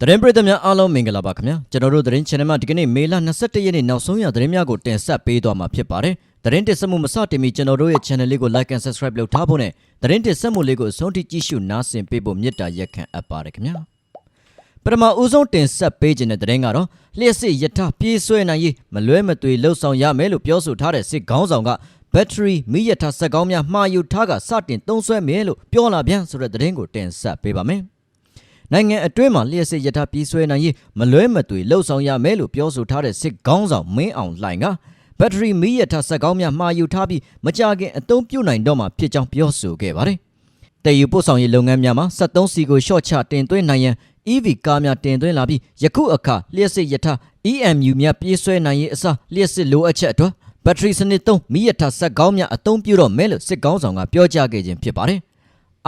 သတင်းပရိသတ်များအားလုံးမင်္ဂလာပါခင်ဗျာကျွန်တော်တို့သတင်း channel မှာဒီကနေ့မေလ22ရက်နေ့နောက်ဆုံးရသတင်းများကိုတင်ဆက်ပေးသွားမှာဖြစ်ပါတယ်သတင်းတင်ဆက်မှုမစတင်မီကျွန်တော်တို့ရဲ့ channel လေးကို like and subscribe လုပ်ထားဖို့နဲ့သတင်းတင်ဆက်မှုလေးကိုအဆုံးထိကြည့်ရှုနားဆင်ပေးဖို့မေတ္တာရက်ခံအပ်ပါတယ်ခင်ဗျာပထမဦးဆုံးတင်ဆက်ပေးခြင်းတဲ့သတင်းကတော့လျှက်စစ်ယထာပြေးဆွဲနိုင်ရေးမလွဲမသွေလှုပ်ဆောင်ရမယ်လို့ပြောဆိုထားတဲ့စစ်ခေါင်းဆောင်ကဘက်ထရီမိယထာစက်ကောင်းများမှာယူထားကစတင်သုံးဆွဲမယ်လို့ပြောလာပြန်ဆိုတဲ့သတင်းကိုတင်ဆက်ပေးပါမယ် နိုင်ငံအတွင်းမှာလျှက်စစ်ယထာပြေးဆွဲနိုင်ရေးမလွဲမသွေလှုပ်ဆောင်ရမယ်လို့ပြောဆိုထားတဲ့စစ်ခေါင်းဆောင်မင်းအောင်လှိုင်ကဘက်ထရီမိယထာစက်ကောင်းများမှာယူထားပြီးမကြခင်အသုံးပြုနိုင်တော့မှာဖြစ်ကြောင်းပြောဆိုခဲ့ပါတယ်။တည်ယူပို့ဆောင်ရေးလုပ်ငန်းများမှာ73စီကိုရှော့ချတင်သွင်းနိုင်ရန် EV ကားများတင်သွင်းလာပြီးယခုအခါလျှက်စစ်ယထာ EMU များပြေးဆွဲနိုင်ရေးအစားလျှက်စစ်လိုအပ်ချက်အတွက်ဘက်ထရီစနစ်သုံးမိယထာစက်ကောင်းများအသုံးပြုတော့မယ်လို့စစ်ကောင်းဆောင်ကပြောကြားခဲ့ခြင်းဖြစ်ပါတယ်။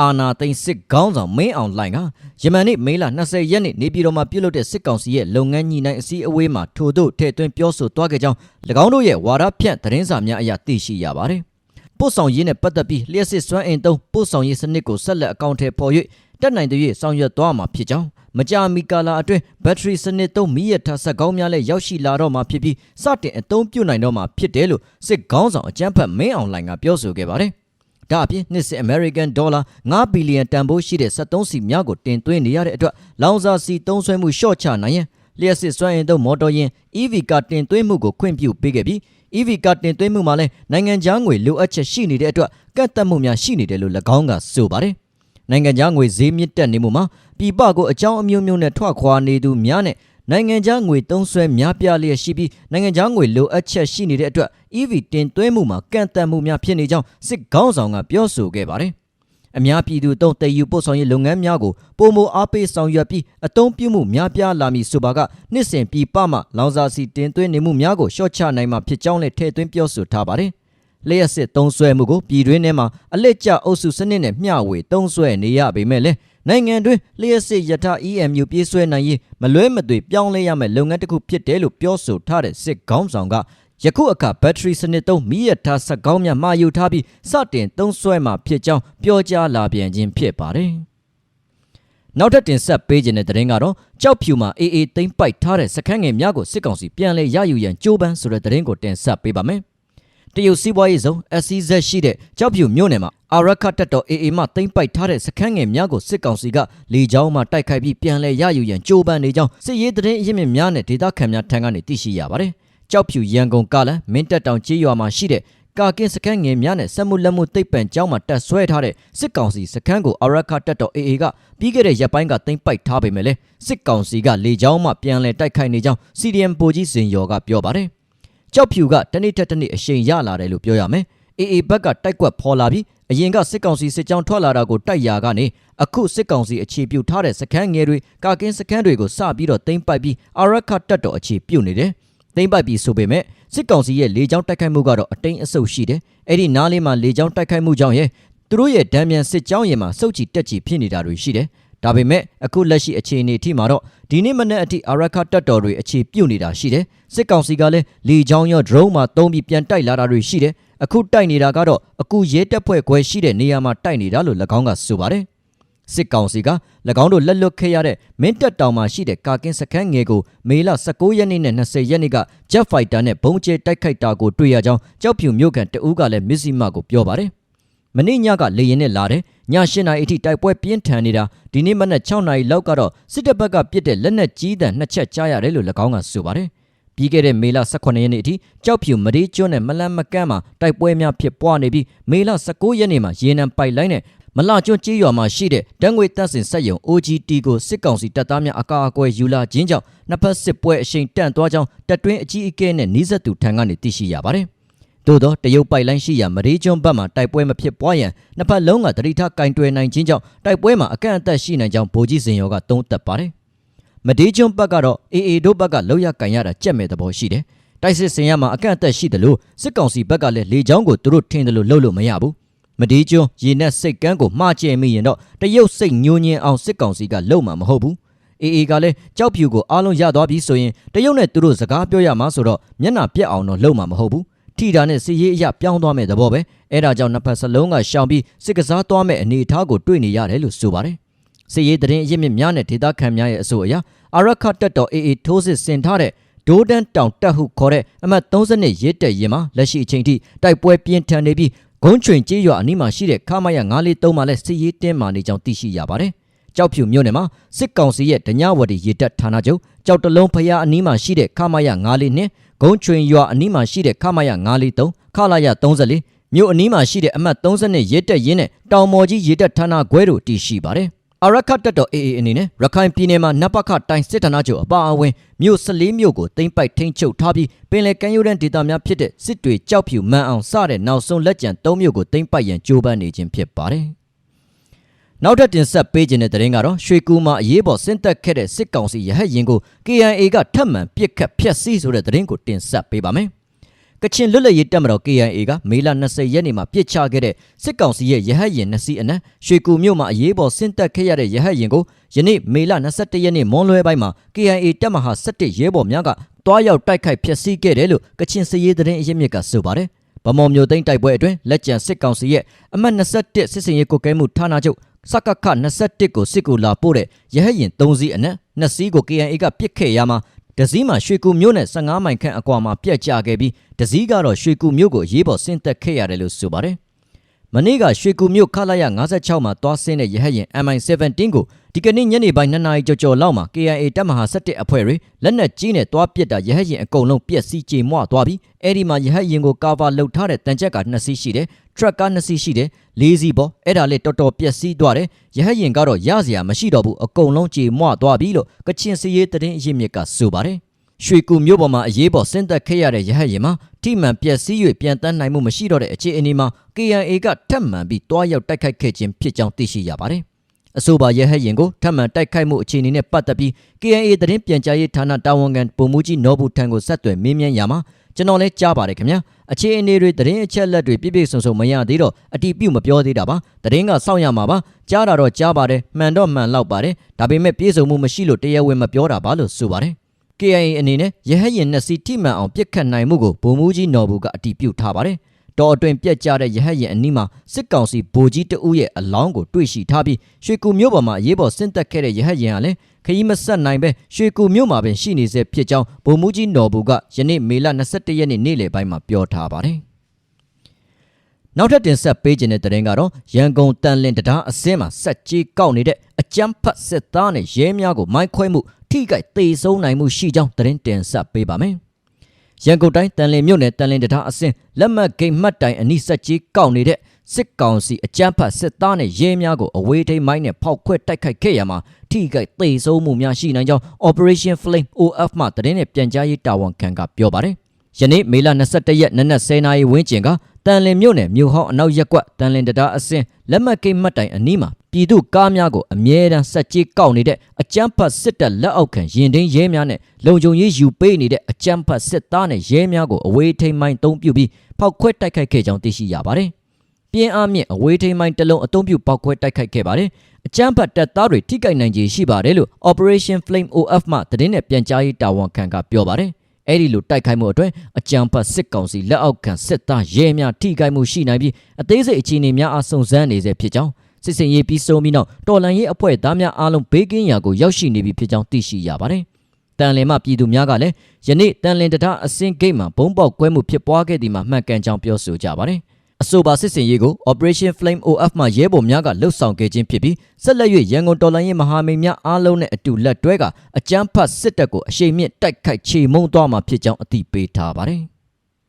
အာနာသိန်းစစ်ကောင်းဆောင်မင်းအောင်လှိုင်ကယမန်နေ့မေလ20ရက်နေ့နေပြည်တော်မှာပြုလုပ်တဲ့စစ်ကောင်စီရဲ့လုပ်ငန်းညှိနှိုင်းအစည်းအဝေးမှာထို့သို့ထည့်သွင်းပြောဆိုသွားခဲ့ကြောင်း၎င်းတို့ရဲ့ဝါဒဖြန့်သတင်းစာများအရသိရှိရပါတယ်။ပို့ဆောင်ရေးနဲ့ပတ်သက်ပြီးလျှက်စစ်စွမ်းအင်သုံးပို့ဆောင်ရေးစနစ်ကိုဆက်လက်အကောင့်ထဲပေါ်၍တက်နိုင်တဲ့၍ဆောင်ရွက်သွားမှာဖြစ်ကြောင်းမကြာမီကာလအတွင်းဘက်ထရီစနစ်သုံးမီးရထားစက်ကောင်းများလည်းရောက်ရှိလာတော့မှာဖြစ်ပြီးစတင်အသုံးပြုနိုင်တော့မှာဖြစ်တယ်လို့စစ်ကောင်းဆောင်အကြမ်းဖက်မင်းအောင်လှိုင်ကပြောဆိုခဲ့ပါတယ်။ ဒါအပြင်နှစ်စဉ် American Dollar 9ဘီလီယံတန်ဖိုးရှိတဲ့73စီများကိုတင်သွင်းနေရတဲ့အတွက်လောင်စာစီသုံးစွဲမှုရှော့ချနိုင်ရန်လျှက်စစ်စွမ်းအင်သုံးမော်တော်ယာဉ် EV ကတင်သွင်းမှုကိုခွင့်ပြုပေးခဲ့ပြီး EV ကတင်သွင်းမှုမှာလည်းနိုင်ငံခြားငွေလိုအပ်ချက်ရှိနေတဲ့အတွက်ကန့်သက်မှုများရှိနေတယ်လို့၎င်းကဆိုပါတယ်။နိုင်ငံခြားငွေဈေးမြင့်တက်နေမှုမှာပြည်ပကိုအကြောင်းအမျိုးမျိုးနဲ့ထွက်ခွာနေသူများနဲ့ နိုင်ငံခြားငွေသုံးစွဲများပြားလျက်ရှိပြီးနိုင်ငံခြားငွေလိုအပ်ချက်ရှိနေတဲ့အတွက် EV တင်သွင်းမှုမှာကန့်သက်မှုများဖြစ်နေကြောင်းစစ်ကောင်းဆောင်ကပြောဆိုခဲ့ပါတယ်။အများပြည်သူတုံးတည်ယူပို့ဆောင်ရေးလုပ်ငန်းများကိုပုံမအားပေးဆောင်ရွက်ပြီးအသုံးပြုမှုများပြားလာမည်ဆိုပါကနှစ်စဉ်ပြည်ပမှလောင်စာစီတင်သွင်းနေမှုများကိုရှော့ချနိုင်မှာဖြစ်ကြောင်းလည်းထည့်သွင်းပြောဆိုထားပါတယ်။လျှက်စစ်သုံးဆွဲမှုကိုပြည်တွင်းထဲမှာအလက်ကျအုပ်စုစနစ်နဲ့မျှဝေသုံးဆွဲနေရပေမဲ့လည်း နိုင်ငံတွင်းလျှက်စစ်ယထာ EMU ပြေးဆွဲနိုင်ရေးမလွဲမသွေပြောင်းလဲရမယ့်လုပ်ငန်းတစ်ခုဖြစ်တယ်လို့ပြောဆိုထားတဲ့စစ်ကောင်းဆောင်ကယခုအခါဘက်ထရီစနစ်သုံးမီးရထားစက်ကောင်းများမှာယူထားပြီးစတင်သုံးစွဲမှာဖြစ်ကြောင်းပြောကြားလာပြန်ခြင်းဖြစ်ပါတယ်။နောက်ထပ်တင်ဆက်ပေးခြင်းတဲ့သတင်းကတော့ကြောက်ဖြူမှာအေးအေးသိမ့်ပိုက်ထားတဲ့စခန်းငယ်များကိုစစ်ကောင်စီပြန်လည်ရယူရန်ကြိုးပမ်းဆိုတဲ့သတင်းကိုတင်ဆက်ပေးပါမယ်။ တရုတ်စီးပွားရေးဆောင် SCZ ရှိတဲ့ကြောက်ဖြူမြို့နယ်မှာအာရခတ်တော် AA မှသိမ့်ပိုက်ထားတဲ့စခန်းငယ်များကိုစစ်ကောင်စီကလေကြောင်းမှတိုက်ခိုက်ပြီးပြန်လည်ရယူရန်ကြိုးပမ်းနေကြောင်းစစ်ရေးသတင်းအရင်းမြစ်များနဲ့ဒေသခံများထံကနေသိရှိရပါတယ်။ကြောက်ဖြူရန်ကုန်ကလန်မင်းတက်တောင်ကျေးရွာမှာရှိတဲ့ကာကင်းစခန်းငယ်များနဲ့စက်မှုလက်မှုသိပ္ပံကျောင်းမှာတက်ဆွဲထားတဲ့စစ်ကောင်စီစခန်းကိုအာရခတက်တော် AA ကပြီးခဲ့တဲ့ရက်ပိုင်းကသိမ်းပိုက်ထားပေမဲ့လည်းစစ်ကောင်စီကလေကြောင်းမှပြန်လည်တိုက်ခိုက်နေကြောင်း CDM ပိုကြီးစင်ရော်ကပြောပါတယ်။ ကြောက်ဖြူကတနေ့တက်တနေ့အရှိန်ရလာတယ်လို့ပြောရမယ်။ AA ဘက်ကတိုက်ကွက်ဖော်လာပြီးအရင်ကစစ်ကောင်စီစစ်ကြောင်းထွက်လာတာကိုတိုက်ရာကနေအခုစစ်ကောင်စီအခြေပြုထားတဲ့စခန်းငယ်တွေကာကင်းစခန်းတွေကိုစပြီးတော့သိမ်းပိုက်ပြီးအာရခတက်တော်အခြေပြုနေတယ်။သိမ်းပိုက်ပြီးဆိုပေမဲ့စစ်ကောင်စီရဲ့လေကြောင်းတိုက်ခိုက်မှုကတော့အတိန်အဆုတ်ရှိတယ်။အဲ့ဒီနားလေးမှာလေကြောင်းတိုက်ခိုက်မှုကြောင့်ရဲ့သူတို့ရဲ့ဒဏ်မြန်စစ်ကြောင်းရင်မှာစုတ်ချီတက်ချီဖြစ်နေတာတွေရှိတယ်။ ဒါပေမဲ့အခုလက်ရှိအခြေအနေအထိမှာတော့ဒီနေ့မနေ့အထိအာရခတက်တော်တွေအခြေပြုတ်နေတာရှိတယ်။စစ်ကောင်စီကလည်းလေကြောင်းရော drone မှာတုံးပြီးပြန်တိုက်လာတာတွေရှိတယ်။အခုတိုက်နေတာကတော့အခုရဲတပ်ဖွဲ့ခွဲရှိတဲ့နေရာမှာတိုက်နေတာလို့၎င်းကဆိုပါတယ်။စစ်ကောင်စီက၎င်းတို့လက်လွတ်ခဲ့ရတဲ့မင်းတပ်တောင်မှာရှိတဲ့ကာကင်းစခန်းငယ်ကိုမေလ19ရက်နေ့နဲ့20ရက်နေ့က Jet Fighter နဲ့ဘုံကျဲတိုက်ခိုက်တာကိုတွေ့ရကြောင်းကြောက်ဖြူမြို့ကန်တအူးကလည်းမစ္စည်းမကိုပြောပါတယ်။ မနေ့ညကလေရင်နဲ့လာတယ်ည8နာရီအထိတိုက်ပွဲပြင်းထန်နေတာဒီနေ့မနက်6နာရီလောက်ကတော့စစ်တပ်ဘက်ကပစ်တဲ့လက်နက်ကြီးတံနှစ်ချက်ကြားရတယ်လို့၎င်းကဆိုပါတယ်။ပြီးခဲ့တဲ့မေလ18ရက်နေ့အထိကြောက်ဖြူမရေကျွန်းနဲ့မလန်းမကန်းမှာတိုက်ပွဲများဖြစ်ပွားနေပြီးမေလ19ရက်နေ့မှာရေနံပိုက်လိုင်းနဲ့မလာကျွန်းကြေးရွာမှာရှိတဲ့တန်းငွေတပ်စင်ဆက်ယုံ OGT ကိုစစ်ကောင်စီတပ်သားများအကာအကွယ်ယူလာခြင်းကြောင့်နှစ်ဖက်စစ်ပွဲအရှိန်တန့်သွားကြောင်းတပ်တွင်းအကြီးအကဲနဲ့နှီးဆက်သူထံကနေသိရှိရပါတယ်။ သို့သောတရုတ်ပိုက်လိုင်းရှိရာမရေကျွန်းဘက်မှတိုက်ပွဲမဖြစ်ပွားရန်နှစ်ဖက်လုံးကတတိထကင်တွယ်နိုင်ခြင်းကြောင့်တိုက်ပွဲမှာအကန့်အသတ်ရှိနိုင်ကြောင်းဗိုလ်ကြီးစင်ရောကသုံးသပ်ပါတယ်။မဒေးကျွန်းဘက်ကတော့ AA တို့ဘက်ကလောက်ရကန်ရတာကြက်မဲ့သဘောရှိတယ်။တိုက်စစ်စင်ရမှာအကန့်အသတ်ရှိတယ်လို့စစ်ကောင်စီဘက်ကလည်းလေကြောင်းကိုသူတို့ထင်တယ်လို့လှုပ်လို့မရဘူး။မဒီကျွန်းရေနက်စိတ်ကန်းကိုမှားကျဲမိရင်တော့တရုတ်စိတ်ညှိုးညင်းအောင်စစ်ကောင်စီကလုံမှာမဟုတ်ဘူးအေအေကလည်းကြောက်ဖြူကိုအားလုံးရသွားပြီဆိုရင်တရုတ်နဲ့သူတို့စကားပြောရမှာဆိုတော့မျက်နှာပြက်အောင်တော့လုံမှာမဟုတ်ဘူး ထိတာနဲ့စစ်ရေးအရာပြောင်းသွားမဲ့သဘောပဲအဲ့ဒါကြောင့်နှစ်ဖက်စလုံးကရှောင်ပြီးစစ်ကစားသွားမဲ့အနေအထားကိုတွေ့နေရတယ်လို့ဆိုပါတယ်စစ်ရေးသတင်းအရင်းမြစ်များနဲ့ဒေသခံများရဲ့အဆိုအရအာရခတက်တော် AA ထိုးစစ်ဆင်ထားတဲ့ဒိုးဒန်တောင်တက်ဟုခေါ်တဲ့အမှတ်32ရဲတက်ရင်မှာလက်ရှိအချိန်ထိတိုက်ပွဲပြင်းထန်နေပြီးဂုံးချွင်ကြေးရွာအနီးမှာရှိတဲ့ခမာယ943မှာလည်းစစ်ရေးတင်းမာနေကြောင်းသိရှိရပါတယ်။ကြောက်ဖြူမြို့နယ်မှာစစ်ကောင်စီရဲ့ဒညဝတီရေတပ်ဌာနချုပ်ကြောက်တလုံးဖျားအနီးမှာရှိတဲ့ခမာယ94နဲ့ ဂုံးချွင်ရွာအနီးမှာရှိတဲ့ခမာယ943ခလာယ34မြို့အနီးမှာရှိတဲ့အမှတ်32ရဲတက်ရင်နဲ့တောင်မော်ကြီးရေတပ်ဌာနခွဲတို့တည်ရှိပါတယ်။အာရခတ်တပ်တော် AA အနေနဲ့ရခိုင်ပြည်နယ်မှာနပခတိုင်စစ်ဌာနချုပ်အပါအဝင်မြို့14မြို့ကိုတင်ပိုက်ထိန်းချုပ်ထားပြီးပင်လယ်ကမ်းရိုးတန်းဒေသများဖြစ်တဲ့စစ်တွေကြောက်ဖြူမန်အောင်စတဲ့နောက်ဆုံးလက်ကျန်3မြို့ကိုတင်ပိုက်ရန်ကြိုးပမ်းနေခြင်းဖြစ်ပါတယ်။ နောက်ထပ်တင်ဆက်ပေးခြင်းတဲ့သတင်းကတော့ရွှေကူမှာအရေးပေါ်ဆင်းသက်ခဲ့တဲ့စစ်ကောင်စီရဟတ်ရင်ကို KIA ကထပ်မံပစ်ခတ်ဖျက်ဆီးဆိုတဲ့သတင်းကိုတင်ဆက်ပေးပါမယ်။ကချင်လွတ်လပ်ရေးတပ်မတော် KIA ကမေလ20ရက်နေ့မှာပြစ်ချခဲ့တဲ့စစ်ကောင်စီရဲ့ရဟတ်ရင်နှစ်စီးအနက်ရွှေကူမြို့မှာအရေးပေါ်ဆင်းသက်ခဲ့ရတဲ့ရဟတ်ရင်ကိုယနေ့မေလ21ရက်နေ့မွန်လွဲပိုင်းမှာ KIA တပ်မဟာ17ရဲဘော်များကတွားရောက်တိုက်ခိုက်ဖျက်ဆီးခဲ့တယ်လို့ကချင်စစ်ရေးသတင်းအရင်းမြစ်ကဆိုပါတယ်။ဗမော်မျိုးသိန်းတိုက်ပွဲအတွင်းလက်ကျန်စစ်ကောင်စီရဲ့အမှတ်21စစ်စင်ရေးကိုကဲမှုဌာနချုပ် စကခ21ကိုစစ်ကူလာပို့တဲ့ရဟတ်ရင်3စီးအနက်2စီးကို KIA ကပစ်ခဲ့ရမှာဒဇီးမှာရွှေကူမြို့နဲ့15မိုင်ခန့်အကွာမှာပြက်ကျခဲ့ပြီးဒဇီးကတော့ရွှေကူမြို့ကိုရေးပေါ်ဆင်းသက်ခဲ့ရတယ်လို့ဆိုပါတယ်။မနေ့ကရွှေကူမြို့ခလာရ56မှာတွားဆင်းတဲ့ရဟတ်ရင် MI17 ကိုဒီကနေ့ညနေပိုင်း2နာရီကျော်ကျော်လောက်မှာ KIA တပ်မဟာ17အဖွဲ့တွေလက်နက်ကြီးနဲ့တွားပစ်တာရဟတ်ရင်အကုန်လုံးပြက်စီးကြေမွသွားပြီးအဲ့ဒီမှာရဟတ်ရင်ကိုကာဗာလှုပ်ထားတဲ့တန်ချက်က2စီးရှိတယ် ထရက်ကား2စီးရှိတယ်၄စီးပေါ့အဲ့ဒါလေးတော်တော်ပြက်စီးသွားတယ်ရဟတ်ရင်ကတော့ရစရာမရှိတော့ဘူးအကုန်လုံးကြေမွသွားပြီလို့ကချင်စီရေးသတင်းအရင်းမြစ်ကဆိုပါတယ်ရွှေကူမြို့ပေါ်မှာအရေးပေါ်ဆင်းသက်ခဲ့ရတဲ့ရဟတ်ရင်မှာထိမှန်ပျက်စီး၍ပြန်တန်းနိုင်မှုမရှိတော့တဲ့အခြေအနေမှာ KNA ကထပ်မံပြီးတွားရောက်တိုက်ခိုက်ခဲ့ခြင်းဖြစ်ကြောင်းသိရှိရပါတယ်။အဆိုပါရဟတ်ရင်ကိုထပ်မံတိုက်ခိုက်မှုအခြေအနေနဲ့ပတ်သက်ပြီး KNA သတင်းပြန်ကြားရေးဌာနတာဝန်ခံပုံမှုကြီးနော်ဘူးထံကိုဆက်သွယ်မေးမြန်းရမှာ ကျွန်တော်လည်းကြားပါတယ်ခင်ဗျာအခြေအနေတွေသတင်းအချက်လက်တွေပြည့်ပြည့်စုံစုံမရသေးတော့အတီးပြုတ်မပြောသေးတာပါသတင်းကစောင့်ရမှာပါကြားတာတော့ကြားပါတယ်မှန်တော့မှန်လောက်ပါတယ်ဒါပေမဲ့ပြည့်စုံမှုမရှိလို့တရားဝင်မပြောတာပါလို့ဆိုပါတယ် KIA အနေနဲ့ရဟတ်ရင်နှစ်စီးထိမှန်အောင်ပြစ်ခတ်နိုင်မှုကိုဗိုလ်မှူးကြီးနော်ဘူးကအတည်ပြုထားပါတယ်။ တော်အတွင်ပြက်ကျတဲ့ရဟတ်ရင်အနီးမှာစစ်ကောင်စီဗိုလ်ကြီးတဦးရဲ့အလောင်းကိုတွေ့ရှိထားပြီးရွှေကူမြို့ပေါ်မှာအရေးပေါ်ဆင်းသက်ခဲ့တဲ့ရဟတ်ရင်ဟာလည်းခရီးမဆက်နိုင်ပဲရွှေကူမြို့မှာပင်ရှိနေစေဖြစ်ကြောင်းဗိုလ်မှူးကြီးနော်ဘူးကယနေ့မေလ21ရက်နေ့နေ့လယ်ပိုင်းမှာပြောထားပါတယ်။နောက်ထပ်တင်ဆက်ပေးခြင်းတဲ့တဲ့ရင်ကတော့ရန်ကုန်တန်လင်းတရားအစင်းမှာစက်ကြီးကောက်နေတဲ့အကြမ်းဖက်စစ်သားနဲ့ရဲများကိုမိုင်းခွဲမှုထိခိုက်သေဆုံးနိုင်မှုရှိကြောင်းသတင်းတင်ဆက်ပေးပါမယ်။ ရန်ကုန်တိုင်းတန်လင်းမြို့နယ်တန်လင်းတရားအစင်းလက်မှတ်ဂိတ်မှတ်တိုင်အနီးစက်ကြီးကောက်နေတဲ့စစ်ကောင်စီအကြမ်းဖက်စစ်သားနဲ့ရဲများကိုအဝေးထိန်းမိုင်းနဲ့ဖောက်ခွဲတိုက်ခိုက်ခဲ့ရမှာထိခိုက်သေဆုံးမှုများရှိနိုင်ကြောင်း Operation Flame OF မှသတင်းနဲ့ပြန်ကြားရေးတာဝန်ခံကပြောပါတယ်။ ယနေ့မေလ22ရက်နနက်10:00နာရီဝန်းကျင်ကတန်လင်မြို့နယ်မြို့ဟောင်းအနောက်ရက်ကွက်တန်လင်တရားအစင်းလက်မှတ်ကိတ်မှတ်တိုင်အနီးမှာပြည်သူကားများကိုအမြဲတမ်းဆက်ကြီးကောက်နေတဲ့အကြမ်းဖက်စစ်တပ်လက်အောက်ခံရင်တင်းရဲများနဲ့လုံခြုံရေးယူပေးနေတဲ့အကြမ်းဖက်စစ်သားနဲ့ရဲများကိုအဝေးထိန်မိုင်းတုံးပြုပြီးဖောက်ခွဲတိုက်ခိုက်ခဲ့ကြောင်းသိရှိရပါတယ်။ပြင်းအားမြင့်အဝေးထိန်မိုင်းတစ်လုံးအုံပြုပောက်ခွဲတိုက်ခိုက်ခဲ့ပါတယ်။အကြမ်းဖက်တပ်သားတွေထိခိုက်နိုင်ခြေရှိပါတယ်လို့ Operation Flame OF မှသတင်းနဲ့ပြန်ကြားရေးတာဝန်ခံကပြောပါတယ်။ အဲ့ဒီလိုတိုက်ခိုက်မှုအတွက်အကြံဖတ်စစ်ကောင်စီလက်အောက်ခံစစ်သားရဲများထိခိုက်မှုရှိနိုင်ပြီးအသေးစိတ်အခြေအနေများအဆုံစမ်းနေစေဖြစ်ကြောင်းစစ်စင်ရေးပြီးဆုံးပြီးနောက်တော်လန်ရေးအဖွဲ့သားများအားလုံးဘေးကင်းရာကိုရောက်ရှိနေပြီဖြစ်ကြောင်းသိရှိရပါတယ်။တန်လင်မှပြည်သူများကလည်းယနေ့တန်လင်တထအစင်းဂိတ်မှာဘုံပေါက်ကွဲမှုဖြစ်ပွားခဲ့သည်မှာမှန်ကန်ကြောင်းပြောဆိုကြပါတယ်။ အဆိုပါစစ်စင်ရေးကို Operation Flame OF မှရဲဘော်များကလှုပ်ဆောင်ခဲ့ခြင်းဖြစ်ပြီးဆက်လက်၍ရန်ကုန်တော်လှန်ရေးမဟာမိတ်များအားလုံးနဲ့အတူလက်တွဲကအကြမ်းဖက်စစ်တပ်ကိုအရှိန်မြင့်တိုက်ခိုက်ချေမှုန်းသွားမှာဖြစ်ကြောင်းအသိပေးထားပါတယ်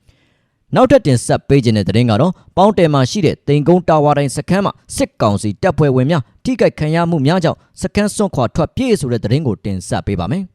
။နောက်ထပ်တင်ဆက်ပေးခြင်းတဲ့တဲ့ရင်ကတော့ပေါင်းတယ်မှာရှိတဲ့တင်ကုန်းတာဝါတိုင်းစခန်းမှာစစ်ကောင်စီတပ်ဖွဲ့ဝင်များထိခိုက်ခံရမှုများကြောင့်စခန်းစွန့်ခွာထွက်ပြေးဆိုတဲ့တဲ့ရင်ကိုတင်ဆက်ပေးပါမယ်။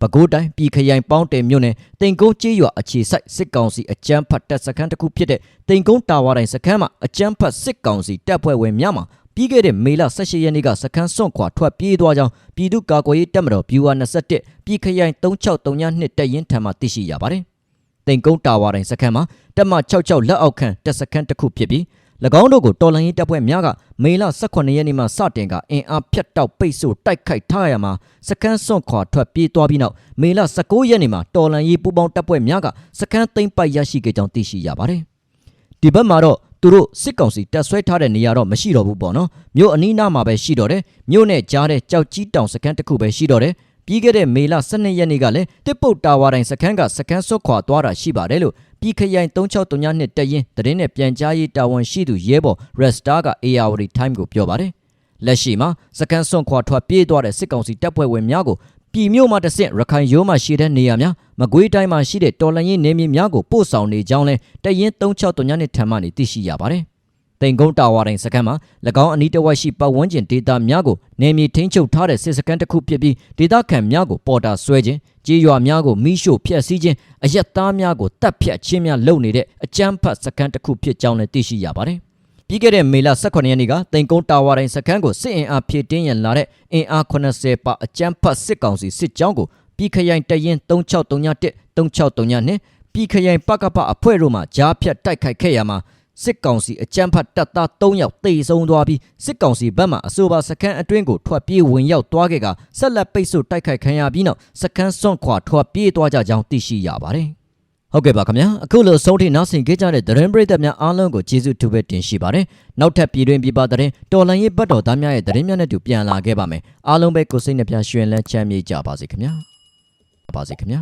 ပဲခူးတိုင်းပြည်ခရိုင်ပေါင်းတယ်မြို့နယ်တင်ကုန်းကျေးရွာအခြေစိုက်စစ်ကောင်စီအကြမ်းဖက်တပ်စခန်းတစ်ခုဖြစ်တဲ့တင်ကုန်းတာဝါတိုင်းစခန်းမှာအကြမ်းဖက်စစ်ကောင်စီတပ်ဖွဲ့ဝင်များမှာပြီးခဲ့တဲ့မေလ18ရက်နေ့ကစခန်းစွန့်ခွာထွက်ပြေးသွားကြောင်းပြည်သူ့ကာကွယ်ရေးတပ်မတော် BUA 21ပြည်ခရိုင်3632တပ်ရင်းထံမှသိရှိရပါတယ်။တင်ကုန်းတာဝါတိုင်းစခန်းမှာတပ်မ66လက်အောက်ခံတပ်စခန်းတစ်ခုဖြစ်ပြီး၎ င်းတို့ကိုတော်လှန်ရေးတပ်ဖွဲ့များကမေလ18ရက်နေ့မှစတင်ကအင်အားဖြတ်တောက်ပိတ်ဆို့တိုက်ခိုက်ထားရမှာစကန်းစွန့်ခွာထွက်ပြေးသွားပြီးနောက်မေလ19ရက်နေ့မှာတော်လှန်ရေးပူးပေါင်းတပ်ဖွဲ့များကစကန်းသိမ်းပိုက်ရရှိခဲ့ကြောင်းသိရှိရပါတယ်။ဒီဘက်မှာတော့သူတို့စစ်ကောင်စီတပ်ဆွဲထားတဲ့နေရာတော့မရှိတော့ဘူးပေါ့နော်။မြို့အနီးနားမှာပဲရှိတော့တယ်။မြို့နဲ့ကြားတဲ့ကြောက်ကြီးတောင်စကန်းတစ်ခုပဲရှိတော့တယ်။ ပြီးခဲ့တဲ့မေလ12ရက်နေ့ကလည်းတစ်ပုတ်တာဝါတိုင်းစခန်းကစခန်းဆွတ်ခွာသွားတာရှိပါတယ်လို့ပြည်ခရိုင်3632နှစ်တရင်သတင်းနဲ့ပြန်ကြားရေးတာဝန်ရှိသူရဲဘော် Resta က ARD Time ကိုပြောပါတယ်လက်ရှိမှာစကန်စွန်ခွာထွက်ပြေးသွားတဲ့စစ်ကောင်စီတပ်ဖွဲ့ဝင်များကိုပြည်မြို့မှာတဆင့်ရခိုင်ရိုးမှာရှိတဲ့နေရာများမကွေးတိုင်းမှာရှိတဲ့တော်လန်ရင်နေမြေများကိုပို့ဆောင်နေကြောင်းလဲတရင်3632နှစ်ထံမှနေသိရှိရပါတယ်။ တိန်ကုန်းတာဝါတိုင်းစခန်းမှာ၎င်းအနီးတစ်ဝိုက်ရှိပတ်ဝန်းကျင်ဒေသများကိုနေမြေထိန်းချုပ်ထားတဲ့စစ်စခန်းတစ်ခုဖြစ်ပြီးဒေသခံများကိုပေါ်တာဆွဲခြင်းကြေးရွာများကိုမိရှို့ဖျက်ဆီးခြင်းအရက်သားများကိုတပ်ဖြတ်ခြင်းများလုပ်နေတဲ့အကြမ်းဖက်စခန်းတစ်ခုဖြစ်ကြောင်းလည်းသိရှိရပါတယ်။ပြီးခဲ့တဲ့မေလ18ရက်နေ့ကတိန်ကုန်းတာဝါတိုင်းစခန်းကိုစစ်အင်အားဖြည့်တင်းရန်လာတဲ့အင်အား80ပါအကြမ်းဖက်စစ်ကောင်စီစစ်ကြောင်းကိုပြည်ခရိုင်တရင်3631 3632နဲ့ပြည်ခရိုင်ပကပအဖွဲ့တို့မှကြားဖြတ်တိုက်ခိုက်ခဲ့ရမှာ စစ်ကောင်စီအကြမ်းဖက်တပ်သား3ယောက်တေဆုံးသွားပြီးစစ်ကောင်စီဘက်မှအဆိုပါစခန်းအတွင်းကိုထွက်ပြေးဝင်ရောက်သွားခဲ့ကဆက်လက်ပိတ်ဆို့တိုက်ခိုက်ခံရပြီးနောက်စခန်းစွန့်ခွာထွက်ပြေးသွားကြကြောင်းသိရှိရပါတယ်။ဟုတ်ကဲ့ပါခင်ဗျာအခုလိုဆုံးထိနောက်ဆင်ခဲ့ကြတဲ့သတင်းပရိသတ်များအားလုံးကိုကျေးဇူးတူပဲတင်ရှိပါတယ်နောက်ထပ်ပြည်တွင်ပြည်ပသတင်းတော်လန်ရေးဘတ်တော်သားများရဲ့သတင်းများနဲ့တူပြန်လာခဲ့ပါမယ်အားလုံးပဲကိုယ်စိတ်နှပြရွှင်လန်းချမ်းမြေ့ကြပါစေခင်ဗျာပါစေခင်ဗျာ